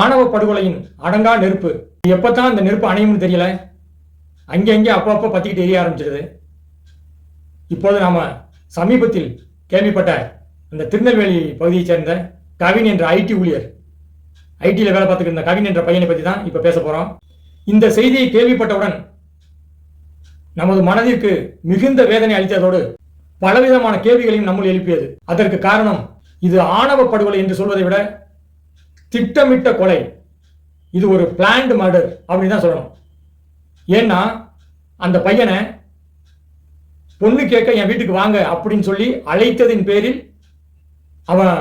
ஆணவ படுகொலையின் அடங்கா நெருப்பு. எப்பத்தான் இந்த நெருப்பு அணையும்னு தெரியல? அங்கங்கே அப்பப்போ பத்திக்கிட்டு எரிய ஆரம்பிச்சிருது. இப்போது நாம சமீபத்தில் கேள்விப்பட்ட அந்த திருநெல்வேலி பகுதியைச் சேர்ந்த கவின் என்ற ஐடி ஊழியர் ஐடியில் வேலை பார்த்துக்கிட்டு இருந்த கவின் என்ற பையனை பற்றி தான் இப்போ பேச போகிறோம் இந்த செய்தியை கேள்விப்பட்டவுடன் நமது மனதிற்கு மிகுந்த வேதனை அளித்ததோடு பலவிதமான கேள்விகளையும் நம்முள் எழுப்பியது. அதற்கு காரணம் இது ஆணவ படுகொலை என்று சொல்வதை விட திட்டமிட்ட கொலை. இது ஒரு பிளான்டு மர்டர் அப்படின்னு தான் சொல்லணும். ஏன்னா அந்த பையனை பொண்ணு கேட்க என் வீட்டுக்கு வாங்க அப்படின்னு சொல்லி அழைத்ததின் பேரில் அவன்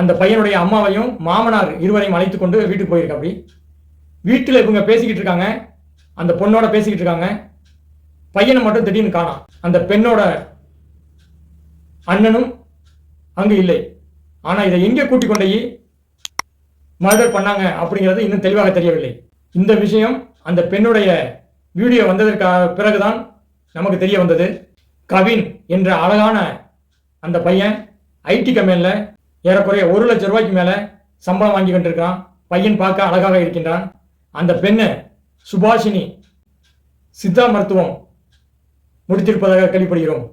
அந்த பையனுடைய அம்மாவையும் மாமனார் இருவரையும் அழைத்து கொண்டு வீட்டுக்கு போயிருக்க அப்படி. வீட்டில் இவங்க பேசிக்கிட்டு இருக்காங்க. அந்த பொண்ணோட பேசிக்கிட்டு இருக்காங்க. பையனை மட்டும் திடீர்னு காணாம் அந்த பெண்ணோட அண்ணனும் அங்கு இல்லை. ஆனால் இதை எங்கே கூட்டிக் கொண்டு போய் மர்டர் பண்ணாங்க அப்படிங்கிறது இன்னும் தெளிவாக தெரியவில்லை. இந்த விஷயம் அந்த பெண்ணுடைய வீடியோ வந்ததற்காக பிறகுதான் நமக்கு தெரிய வந்தது. கவின் என்ற அழகான அந்த பையன் ஐடி கம்பெனியில் ஏறக்குறைய ஒரு லட்சம் ரூபாய்க்கு மேலே சம்பளம் வாங்கி கொண்டிருக்கிறான். பையன் பார்க்க அழகாக இருக்கின்றான். அந்த பெண்ணு சுபாஷினி சித்தா மருத்துவம் முடித்திருப்பதாக கேள்விப்படுகிறோம்.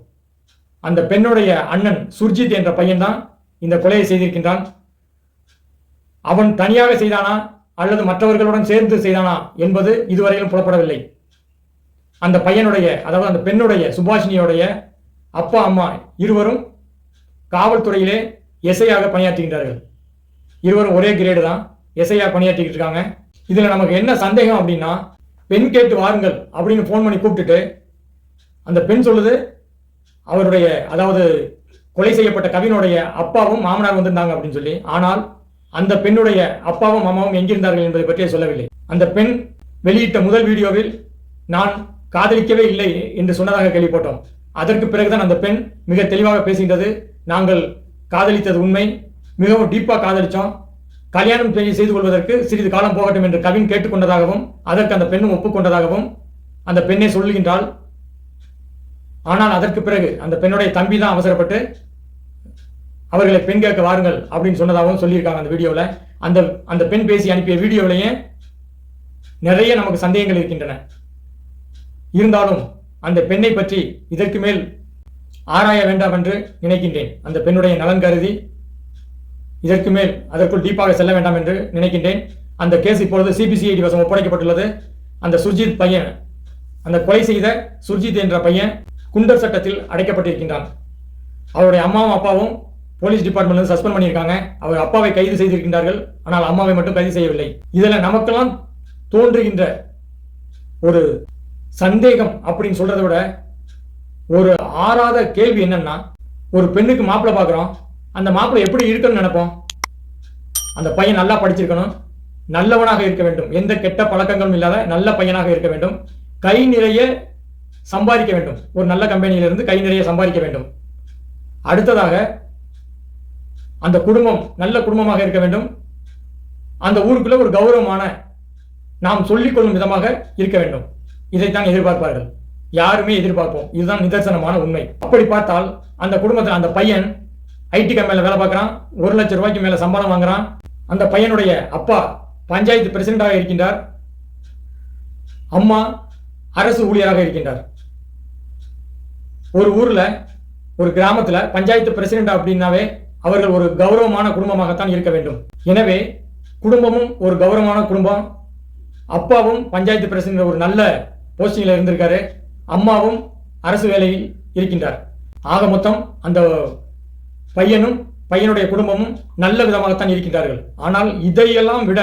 அந்த பெண்ணுடைய அண்ணன் சுர்ஜித் என்ற பையன்தான் இந்த கொலையை செய்திருக்கின்றான். அவன் தனியாக செய்தானா அல்லது மற்றவர்களுடன் சேர்ந்து செய்தானா என்பது இதுவரையிலும் புலப்படவில்லை. அந்த பையனுடைய அதாவது அந்த பெண்ணுடைய சுபாஷினியோடைய அப்பா அம்மா இருவரும் காவல்துறையிலே எஸ்ஐயாக பணியாற்றுகின்றார்கள். இருவரும் ஒரே கிரேடு தான் எஸ்ஐயாக பணியாற்றிக்கிட்டு இருக்காங்க. இதில் நமக்கு என்ன சந்தேகம் அப்படின்னா பெண் கேட்டு வாருங்கள் அப்படின்னு ஃபோன் பண்ணி கூப்பிட்டுட்டு அந்த பெண் சொல்லுது அவருடைய அதாவது கொலை செய்யப்பட்ட கவினுடைய அப்பாவும் மாமனார் வந்திருந்தாங்க அப்படின்னு சொல்லி. ஆனால் அந்த பெண்ணுடைய அப்பாவும் அம்மாவும் எங்கிருந்தார்கள் என்பதை பற்றியே சொல்லவில்லை. அந்த பெண் வெளியிட்ட முதல் வீடியோவில் நான் காதலிக்கவே இல்லை என்று சொன்னதாக கேள்விப்பட்டோம். அதற்கு பிறகுதான் அந்த பெண் மிக தெளிவாக பேசுகின்றது. நாங்கள் காதலித்தது உண்மை. மிகவும் டீப்பாக காதலித்தோம். கல்யாணம் செய்து செய்து கொள்வதற்கு சிறிது காலம் போகட்டும் என்று கவின் கேட்டுக்கொண்டதாகவும் அதற்கு அந்த பெண்ணும் ஒப்புக்கொண்டதாகவும் அந்த பெண்ணை சொல்லுகின்றாள். ஆனால் அதற்கு பிறகு அந்த பெண்ணுடைய தம்பி தான் அவசரப்பட்டு அவர்களை பெண் கேட்க வாருங்கள் அப்படின்னு சொன்னதாகவும் சொல்லியிருக்காங்க அந்த வீடியோவில் அந்த அந்த பெண் பேசி அனுப்பிய வீடியோவிலேயே நிறைய நமக்கு சந்தேகங்கள் இருக்கின்றன. இருந்தாலும் அந்த பெண்ணை பற்றி இதற்கு மேல் ஆராய வேண்டாம் என்று நினைக்கின்றேன். அந்த பெண்ணுடைய நலன் கருதி இதற்கு மேல் அதற்குள் டீப்பாக செல்ல வேண்டாம் என்று நினைக்கின்றேன். அந்த கேஸ் இப்பொழுது சிபிசிஐடி வசம் ஒப்படைக்கப்பட்டுள்ளது. அந்த சுர்ஜித் பையன் அந்த கொலை செய்த சுர்ஜித் என்ற பையன் குண்டர் சட்டத்தில் அடைக்கப்பட்டிருக்கின்றான். அவருடைய அம்மாவும் அப்பாவும் போலீஸ் டிபார்ட்மெண்ட்ல சஸ்பெண்ட் பண்ணியிருக்காங்க. அவர் அப்பாவை கைது செய்திருக்கின்றார்கள். ஆனால் அம்மாவை மட்டும் கைது செய்யவில்லை. இதில் நமக்கெல்லாம் தோன்றுகின்ற ஒரு சந்தேகம் அப்படின்னு சொல்றத விட ஒரு ஆறாத கேள்வி என்னன்னா ஒரு பெண்ணுக்கு மாப்பிள்ளை பார்க்குறோம். அந்த மாப்பிள்ளை எப்படி இருக்கணும்னு நினைப்போம்? அந்த பையன் நல்லா படிச்சிருக்கணும். நல்லவனாக இருக்க வேண்டும். எந்த கெட்ட பழக்கங்களும் இல்லாத நல்ல பையனாக இருக்க வேண்டும். கை நிறைய சம்பாதிக்க வேண்டும். ஒரு நல்ல கம்பெனியிலிருந்து கை நிறைய சம்பாதிக்க வேண்டும். அடுத்ததாக அந்த குடும்பம் நல்ல குடும்பமாக இருக்க வேண்டும். அந்த ஊருக்குள்ள ஒரு கௌரவமான நாம் சொல்லிக்கொள்ளும் விதமாக இருக்க வேண்டும். இதைத்தான் எதிர்பார்ப்பார்கள். யாருமே எதிர்பார்ப்போம். இதுதான் நிதர்சனமான உண்மை. அப்படி பார்த்தால் அந்த குடும்பத்தில் அந்த பையன் ஐடி கம்பெனியில் வேலை பார்க்குறான். ஒரு லட்சம் ரூபாய்க்கு மேலே சம்பளம் வாங்குறான். அந்த பையனுடைய அப்பா பஞ்சாயத்து பிரசிடண்டாக இருக்கின்றார். அம்மா அரசு ஊழியராக இருக்கின்றார். ஒரு ஊரில் ஒரு கிராமத்தில் பஞ்சாயத்து பிரசிடண்ட் அப்படின்னாவே அவர்கள் ஒரு கௌரவமான குடும்பமாகத்தான் இருக்க வேண்டும். எனவே குடும்பமும் ஒரு கௌரவமான குடும்பம். அப்பாவும் பஞ்சாயத்து பிரசிடண்ட் ஒரு நல்ல போஸ்டிங்கில் இருந்திருக்காரு. அம்மாவும் அரசு வேலையில் இருக்கின்றார். ஆக மொத்தம் அந்த பையனும் பையனுடைய குடும்பமும் நல்ல விதமாகத்தான் இருக்கின்றார்கள். ஆனால் இதையெல்லாம் விட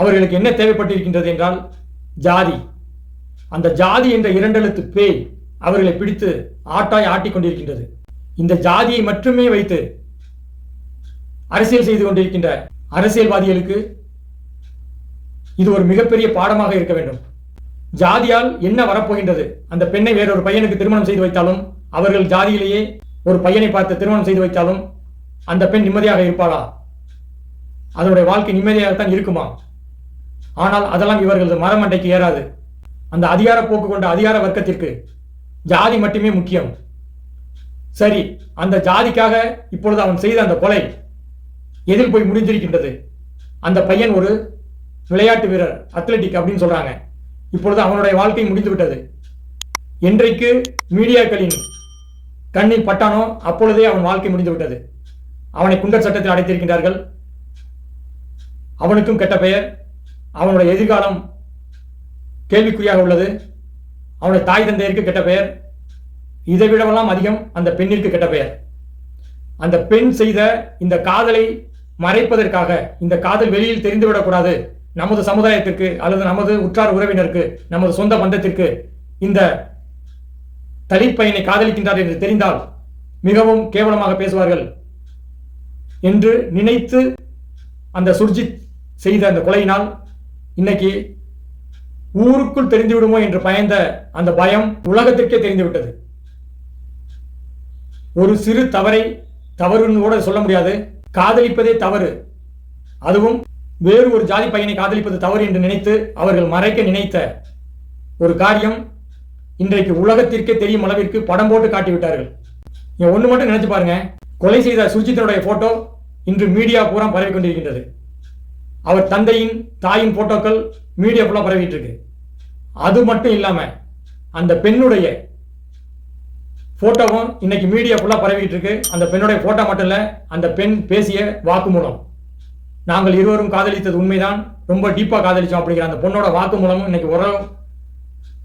அவர்களுக்கு என்ன தேவைப்பட்டிருக்கின்றது என்றால் ஜாதி. அந்த ஜாதி என்ற இரண்டெழுத்து பேய் அவர்களை பிடித்து ஆட்டாய் ஆட்டி கொண்டிருக்கின்றது இந்த ஜாதியை மட்டுமே வைத்து அரசியல் செய்து கொண்டிருக்கின்ற அரசியல்வாதிகளுக்கு இது ஒரு மிகப்பெரிய பாடமாக இருக்க வேண்டும். ஜாதியால் என்ன வரப்போகின்றது? அந்த பெண்ணை வேறொரு பையனுக்கு திருமணம் செய்து வைத்தாலும் அவர்கள் ஜாதியிலேயே ஒரு பையனை பார்த்து திருமணம் செய்து வைத்தாலும் அந்த பெண் நிம்மதியாக இருப்பாளா? அதனுடைய வாழ்க்கை நிம்மதியாகத்தான் இருக்குமா? ஆனால் அதெல்லாம் இவர்களது மரமண்டைக்கு ஏறாது. அந்த அதிகார போக்கு கொண்ட அதிகார வர்க்கத்திற்கு ஜாதி மட்டுமே முக்கியம். சரி அந்த ஜாதிக்காக இப்பொழுது அவன் செய்த அந்த கொலை எதில் போய் முடிந்திருக்கின்றது அந்த பையன் ஒரு விளையாட்டு வீரர் அத்லெட்டிக் அப்படின்னு சொல்றாங்க. இப்பொழுது அவனுடைய வாழ்க்கை முடிந்து விட்டது என்றைக்கு மீடியாக்களின் கண்ணில் பட்டானோ அப்பொழுதே அவன் வாழ்க்கை முடிந்து விட்டது அவனை குண்டர் சட்டத்தில் அடைத்திருக்கின்றார்கள். அவனுக்கும் கெட்ட பெயர். அவனுடைய எதிர்காலம் கேள்விக்குறியாக உள்ளது. அவனுடைய தாய் தந்தையருக்கு கெட்ட பெயர். இதை விடவெல்லாம் அதிகம் அந்த பெண்ணிற்கு கெட்ட பெயர். அந்த பெண் செய்த இந்த காதலை மறைப்பதற்காக இந்த காதல் வெளியில் தெரிந்துவிடக்கூடாது. நமது சமுதாயத்திற்கு அல்லது நமது உற்றார் உறவினருக்கு நமது சொந்த பந்தத்திற்கு இந்த தலிப்பையனை காதலிக்கின்றார் என்று தெரிந்தால் மிகவும் கேவலமாக பேசுவார்கள் என்று நினைத்து அந்த சுர்ஜித் செய்த அந்த கொலையினால் இன்னைக்கு ஊருக்குள் தெரிந்துவிடுமோ என்று பயந்த அந்த பயம் உலகத்திற்கே தெரிந்துவிட்டது. ஒரு சிறு தவறை தவறுன்னு கூட சொல்ல முடியாது. காதலிப்பதே தவறு. அதுவும் வேறு ஒரு ஜாதி பையனை காதலிப்பது தவறு என்று நினைத்து அவர்கள் மறைக்க நினைத்த ஒரு காரியம் இன்றைக்கு உலகத்திற்கே தெரியும் அளவிற்கு படம் போட்டு காட்டிவிட்டார்கள். நீங்கள் ஒன்று மட்டும் நினைச்சு பாருங்க. கொலை செய்த சுர்ஜித்தினுடைய போட்டோ இன்று மீடியா பூரா பரவி கொண்டிருக்கின்றது. அவர் தந்தையின் தாயின் போட்டோக்கள் மீடியா ஃபுல்லாக பரவிட்டு இருக்கு. அது மட்டும் இல்லாம அந்த பெண்ணுடைய போட்டோவும் இன்னைக்கு மீடியா ஃபுல்லாக பரவிட்டு இருக்கு. அந்த பெண்ணுடைய போட்டோ மட்டும் இல்லை அந்த பெண் பேசிய வாக்குமூலம் நாங்கள் இருவரும் காதலித்தது உண்மைதான். ரொம்ப டீப்பாக காதலிச்சோம் அப்படிங்கிற அந்த பொண்ணோட வாக்குமூலமும் இன்னைக்கு உலகம்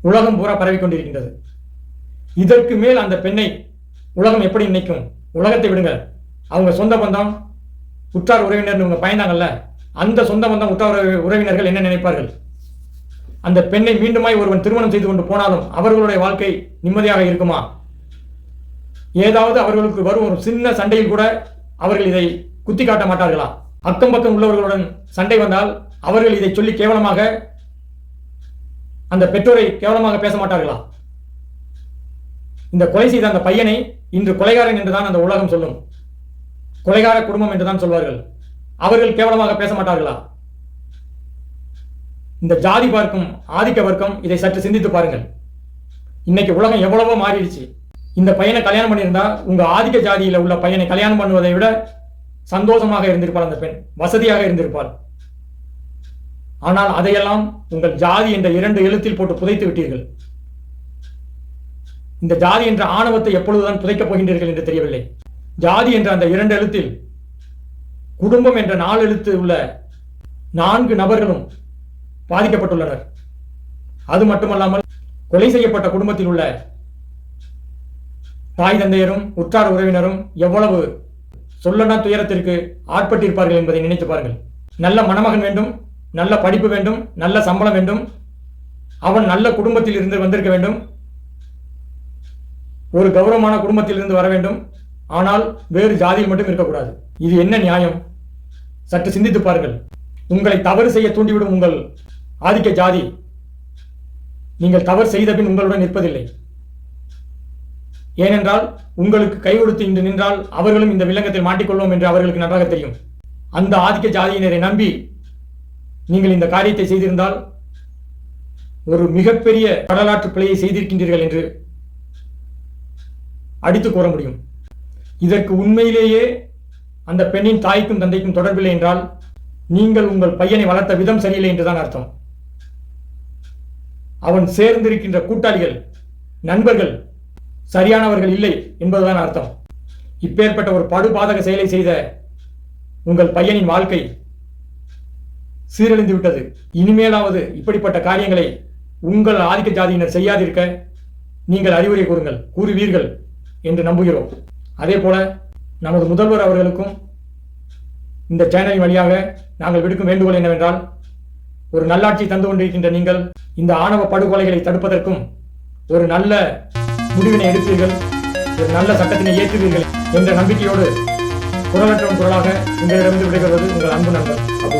உலகம் பூரா பரவி கொண்டிருக்கின்றது இதற்கு மேல் அந்த பெண்ணை உலகம் எப்படி நினைக்கும்? உலகத்தை விடுங்க அவங்க சொந்த பந்தம் உற்றார் உறவினர் இவங்க பயந்தாங்கல்ல அந்த சொந்த பந்தம் உற்றார் உறவி- உறவினர்கள் என்ன நினைப்பார்கள்? அந்த பெண்ணை மீண்டுமாய் ஒருவன் திருமணம் செய்து கொண்டு போனாலும் அவர்களுடைய வாழ்க்கை நிம்மதியாக இருக்குமா? ஏதாவது அவர்களுக்கு வரும் ஒரு சின்ன சண்டையில் கூட அவர்கள் இதை குத்தி காட்ட மாட்டார்களா? அக்கம் பக்கம் உள்ளவர்களுடன் சண்டை வந்தால் அவர்கள் இதை சொல்லி கேவலமாக அந்த பெற்றோரை கேவலமாக பேச மாட்டார்களா? இந்த கொலை செய்த அந்த பையனை இன்று கொலைகாரன் என்றுதான் அந்த உலகம் சொல்லும். கொலைகார குடும்பம் என்றுதான் சொல்வார்கள். அவர்கள் கேவலமாக பேச மாட்டார்களா? இந்த ஜாதி பார்க்கும் ஆதிக்க வர்க்கம் இதை சற்று சிந்தித்து பாருங்கள். இன்னைக்கு உலகம் எவ்வளவோ மாறிடுச்சு. இந்த பையனை கல்யாணம் பண்ணியிருந்தா உங்க ஆதிக்க ஜாதியில உள்ள பையனை கல்யாணம் பண்ணுவதை விட சந்தோஷமாக இருந்திருப்பாள் அந்த பெண். வசதியாக இருந்திருப்பாள். ஆனால் அதையெல்லாம் உங்கள் ஜாதி என்ற இரண்டு எழுத்தில் போட்டு புதைத்து விட்டீர்கள். இந்த ஜாதி என்ற ஆணவத்தை எப்பொழுதுதான் புதைக்கப் போகின்றீர்கள் என்று தெரியவில்லை. ஜாதி என்ற அந்த இரண்டு எழுத்தில் குடும்பம் என்ற நாலு எழுத்து உள்ள நான்கு நபர்களும் பாதிக்கப்பட்டுள்ளனர். அது மட்டுமல்லாமல் கொலை செய்யப்பட்ட குடும்பத்தில் உள்ள தாய் தந்தையரும் உற்றார் உறவினரும் எவ்வளவு சொல்லனா துயரத்திற்கு ஆட்பட்டிருப்பார்கள் என்பதை நினைத்து பாருங்கள். நல்ல மணமகன் வேண்டும் நல்ல படிப்பு வேண்டும் நல்ல சம்பளம் வேண்டும் அவன் நல்ல குடும்பத்தில் இருந்து வந்திருக்க வேண்டும் ஒரு கௌரவமான குடும்பத்தில் இருந்து வர வேண்டும் ஆனால் வேறு ஜாதியில் மட்டும் இருக்கக்கூடாது. இது என்ன நியாயம்? சற்று சிந்தித்து பாருங்கள். உங்களை தவறு செய்ய தூண்டிவிடும் உங்கள் ஆதிக்க ஜாதி. நீங்கள் தவறு செய்த பின் உங்களுடன் நிற்பதில்லை. ஏனென்றால் உங்களுக்கு கை கொடுத்து இன்று நின்றால் அவர்களும் இந்த வில்லங்கத்தில் மாட்டிக்கொள்வோம் என்று அவர்களுக்கு நன்றாக தெரியும். அந்த ஆதிக்க ஜாதியினரை நம்பி நீங்கள் இந்த காரியத்தை செய்திருந்தால் ஒரு மிகப்பெரிய வரலாற்று பிழையை செய்திருக்கின்றீர்கள் என்று அடித்து கூற முடியும். இதற்கு உண்மையிலேயே அந்த பெண்ணின் தாய்க்கும் தந்தைக்கும் தொடர்பில்லை என்றால் நீங்கள் உங்கள் பையனை வளர்த்த விதம் சரியில்லை என்றுதான் அர்த்தம். அவன் சேர்ந்திருக்கின்ற கூட்டாளிகள் நண்பர்கள் சரியானவர்கள் இல்லை என்பதுதான் அர்த்தம். இப்பேற்பட்ட ஒரு படுபாதக செயலை செய்த உங்கள் பையனின் வாழ்க்கை சீரழிந்து விட்டது. இனிமேலாவது இப்படிப்பட்ட காரியங்களை உங்கள் ஆதிக்க ஜாதியினர் செய்யாதிருக்க நீங்கள் அறிவுரை கூறுங்கள் கூறுவீர்கள் என்று நம்புகிறோம். அதே போல நமது முதல்வர் அவர்களுக்கும் இந்த சேனலின் வழியாக நாங்கள் விடுக்கும் வேண்டுகோள் என்னவென்றால் ஒரு நல்லாட்சி தந்து கொண்டிருக்கின்ற நீங்கள் இந்த ஆணவ படுகொலைகளை தடுப்பதற்கும் ஒரு நல்ல முடிவினை எடுப்பீர்கள் ஒரு நல்ல சட்டத்தினை ஏற்றுவீர்கள் என்ற நம்பிக்கையோடு குரலற்றவன் குரலாக உங்களிடமிருந்து விடைபெறுவது உங்கள் அன்பு நண்பர் அபு.